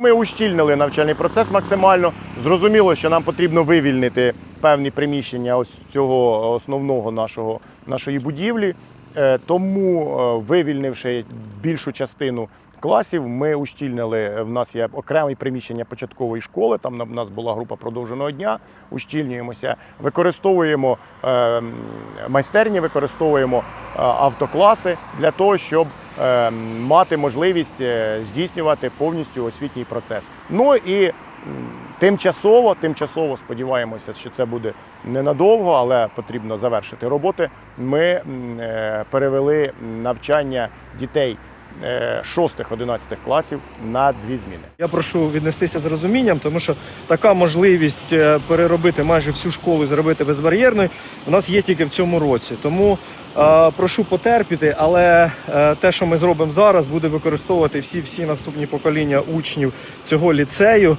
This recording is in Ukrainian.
Ми ущільнили навчальний процес максимально. Зрозуміло, що нам потрібно вивільнити певні приміщення ось цього основного нашого, нашої будівлі. Е, Тому, е, вивільнивши більшу частину класів, ми ущільнили. В нас є окреме приміщення початкової школи. Там в нас була група продовженого дня. Ущільнюємося, використовуємо е, майстерні, використовуємо е, автокласи для того, щоб е, мати можливість е, здійснювати повністю освітній процес. Ну і тимчасово, тимчасово сподіваємося, що це буде ненадовго, але потрібно завершити роботи. Ми е, перевели навчання дітей 6-11 класів на дві зміни. Я прошу віднестися з розумінням, тому що така можливість е, переробити майже всю школу і зробити безбар'єрною у нас є тільки в цьому році. Тому е, прошу потерпіти, але е, те, що ми зробимо зараз, буде використовувати всі всі наступні покоління учнів цього ліцею.